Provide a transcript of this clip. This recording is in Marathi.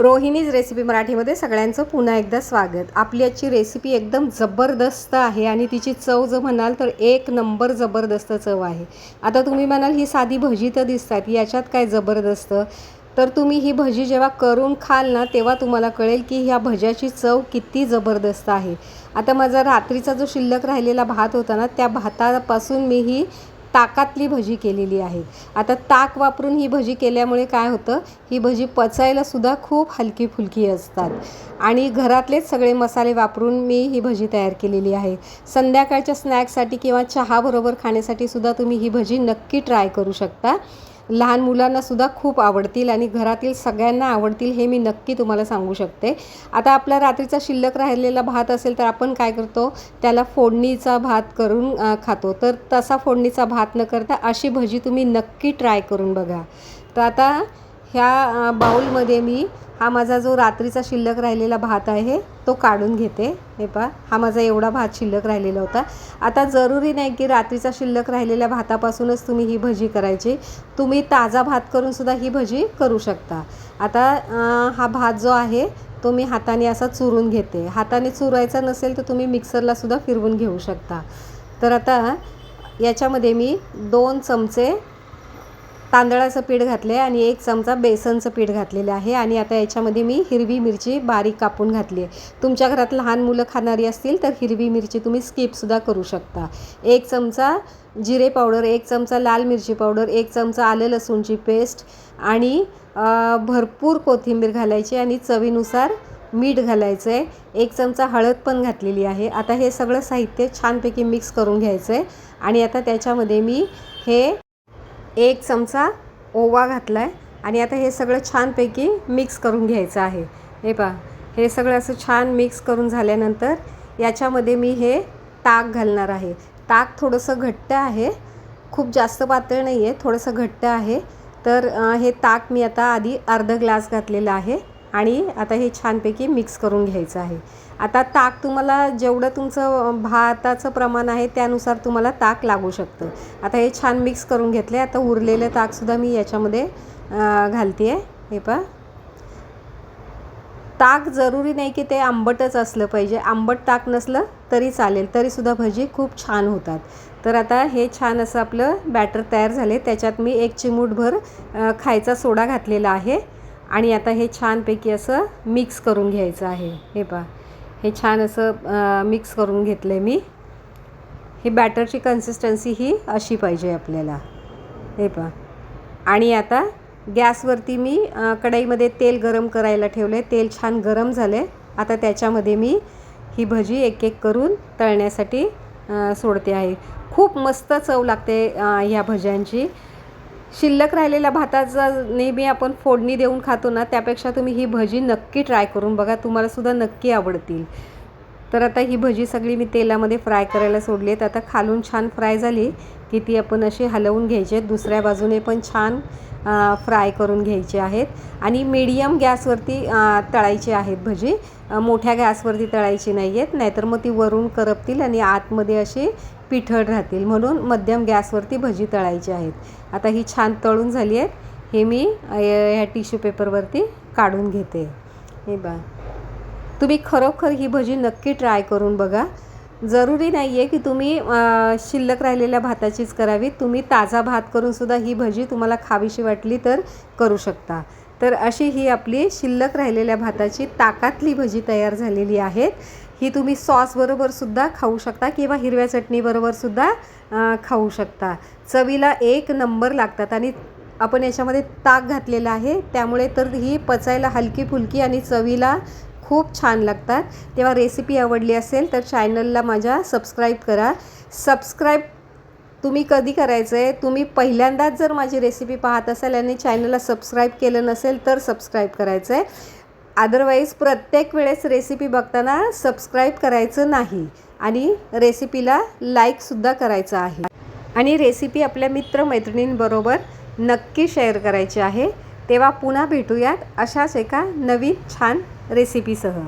रोहिणीज रेसिपी मराठीमध्ये सगळ्यांचं पुन्हा एकदा स्वागत. आपली आजची रेसिपी एकदम जबरदस्त आहे आणि तिची चव जर म्हणाल तर एक नंबर जबरदस्त चव आहे. आता तुम्ही म्हणाल ही साधी भजी तर दिसतात याच्यात काय जबरदस्त? तर तुम्ही ही भजी जेव्हा करून खाल ना तेव्हा तुम्हाला कळेल की ह्या भज्याची चव किती जबरदस्त आहे. आता माझा रात्रीचा जो शिल्लक राहिलेला भात होता ना त्या भातापासून मी ही ताकातली भजी केलेली आहे. आता ताक वापरून ही भजी केल्यामुळे काय होतं? ही भजी पचायलासुद्धा खूप हलकी फुलकी असतात. आणि घरातलेच सगळे मसाले वापरून मी ही भजी तयार केलेली आहे. संध्याकाळच्या स्नॅक्ससाठी किंवा चहाबरोबर खाण्यासाठी सुद्धा तुम्ही ही भजी नक्की ट्राय करू शकता. लहान मुलांनासुद्धा खूप आवडतील आणि घरातील सगळ्यांना आवडतील हे मी नक्की तुम्हाला सांगू शकते. आता आपला रात्रीचा शिल्लक राहिलेला भात असेल तर आपण काय करतो? त्याला फोडणीचा भात करून खातो. तर तसा फोडणीचा भात न करता अशी भजी तुम्ही नक्की ट्राय करून बघा. तर आता ह्या बाऊलमध्ये मी हा माझा जो रात्रीचा शिल्लक राहिलेला भात आहे तो काढून घेते. हे पहा हा माझा एवढा भात शिल्लक राहिलेला होता. आता जरुरी नाही की रात्रीचा शिल्लक राहिलेल्या भातापासूनच तुम्ही ही भजी करायची. तुम्ही ताजा भात करूनसुद्धा ही भजी करू शकता. आता हा भात जो आहे तो मी हाताने असा चुरून घेते. हाताने चुरायचा नसेल तर तुम्ही मिक्सरलासुद्धा फिरवून घेऊ शकता. तर आता याच्यामध्ये मी दोन चमचे तांदळाचं पीठ घातलं आहे आणि एक चमचा बेसनचं पीठ घातलेलं आहे आणि आता याच्यामध्ये मी हिरवी मिरची बारीक कापून घातली आहे. तुमच्या घरात लहान मुलं खाणारी असतील तर हिरवी मिरची तुम्ही स्किपसुद्धा करू शकता. एक चमचा जिरे पावडर एक चमचा लाल मिरची पावडर एक चमचा आलं लसूणची पेस्ट आणि भरपूर कोथिंबीर घालायची आणि चवीनुसार मीठ घालायचं आहे एक चमचा हळद पण घातलेली आहे. आता हे सगळं साहित्य छानपैकी मिक्स करून घ्यायचं आहे आणि आता त्याच्यामध्ये मी हे एक चमचा ओवा घातला आहे आणि आता हे सगळं छानपैकी मिक्स करून घ्यायचं आहे. हे पहा हे सगळं असं छान मिक्स करून झाल्यानंतर याच्यामध्ये मी हे ताक घालणार आहे. ताक थोडंसं घट्ट आहे खूप जास्त पातळ नाही आहे थोडंसं घट्ट आहे. तर हे ताक मी आता आधी अर्ध ग्लास घातलेलं आहे. आणि आता हे छानपैकी मिक्स करून घ्यायचं आहे. आता ताक तुम्हाला जेवढं तुमचं भाताचं प्रमाण आहे त्यानुसार तुम्हाला ताक लागू शकतं. आता हे छान मिक्स करून घेतले. आता उरलेलं ताकसुद्धा मी याच्यामध्ये घालते आहे हे पहा. ताक जरुरी नाही की ते आंबटच असलं पाहिजे. आंबट ताक नसलं तरी चालेल. तरीसुद्धा भजी खूप छान होतात. तर आता हे छान असं आपलं बॅटर तयार झाले. त्याच्यात मी एक चिमूटभर खायचा सोडा घातलेला आहे. आणि आता हे छानपैकी असं मिक्स करून घ्यायचं आहे. हे पहा. हे छान असं मिक्स करून घेतलं आहे मी. ही बॅटरची कन्सिस्टन्सी ही अशी पाहिजे आपल्याला. हे पहा. आणि आता गॅसवरती मी कढईमध्ये तेल गरम करायला ठेवलं आहे तेल छान गरम झालं आहे आता त्याच्यामध्ये मी ही भजी एक एक करून तळण्यासाठी सोडते आहे. खूप मस्त चव लागते ह्या भज्यांची. शिल्लक राहिलेल्या भाताचा नेहमी आपण फोडणी देऊन खातो ना त्यापेक्षा तुम्ही ही भजी नक्की ट्राय करून बघा. तुम्हालासुद्धा नक्की आवडतील. तर आता ही भजी सगळी मी तेलामध्ये फ्राय करायला सोडली आहेत. आता खालून छान फ्राय झाली की ती आपण अशी हलवून घ्यायची आहेत. दुसऱ्या बाजूने पण छान फ्राय करून घ्यायची आहेत. आणि मीडियम गॅसवरती तळायची आहेत भजी. मोठ्या गॅसवरती तळायची नाही आहेत नाहीतर मग ती वरून करपतील आणि आतमध्ये अशी पिठळ राहतील. म्हणून मध्यम गॅसवरती भजी तळायची आहेत. आता ही छान तळून झाली आहेत. हे मी ह्या टिश्यू पेपरवरती काढून घेते. हे बा तुम्ही खरोखर ही भजी नक्की ट्राय करून बघा. जरुरी नाही आहे की तुम्ही शिल्लक राहिलेल्या भाताचीच करावी. तुम्ही ताजा भात करूनसुद्धा ही भजी तुम्हाला खावीशी वाटली तर करू शकता. तर अशी ही आपली शिल्लक राहिलेल्या भाताची ताकातली भजी तयार झालेली आहेत. ही तुम्ही सॉसबरोबर सुद्धा खाऊ शकता किंवा हिरव्या चटणीबरोबर सुद्धा खाऊ शकता. चवीला एक नंबर लागतात आणि आपण याच्यामध्ये ताक घातलेलं आहे. त्यामुळे तर ही पचायला हलकी फुलकी आणि चवीला खूप छान लागतात. तेव्हा रेसिपी आवडली असेल तर चॅनलला माझ्या सबस्क्राईब करा. सबस्क्राईब तुम्ही कधी करायचं आहे तुम्ही पहिल्यांदाच जर माझी रेसिपी पाहत असाल आणि चॅनलला सबस्क्राईब केलं नसेल तर सबस्क्राईब करायचं आहे अदरवाईज प्रत्येक वेळेस रेसिपी बघताना सबस्क्राईब करायचं नाही आणि रेसिपीला लाईकसुद्धा करायचं आहे. आणि रेसिपी आपल्या मित्रमैत्रिणींबरोबर नक्की शेअर करायची आहे. तेव्हा पुन्हा भेटूयात अशाच एका नवीन छान रेसिपीसह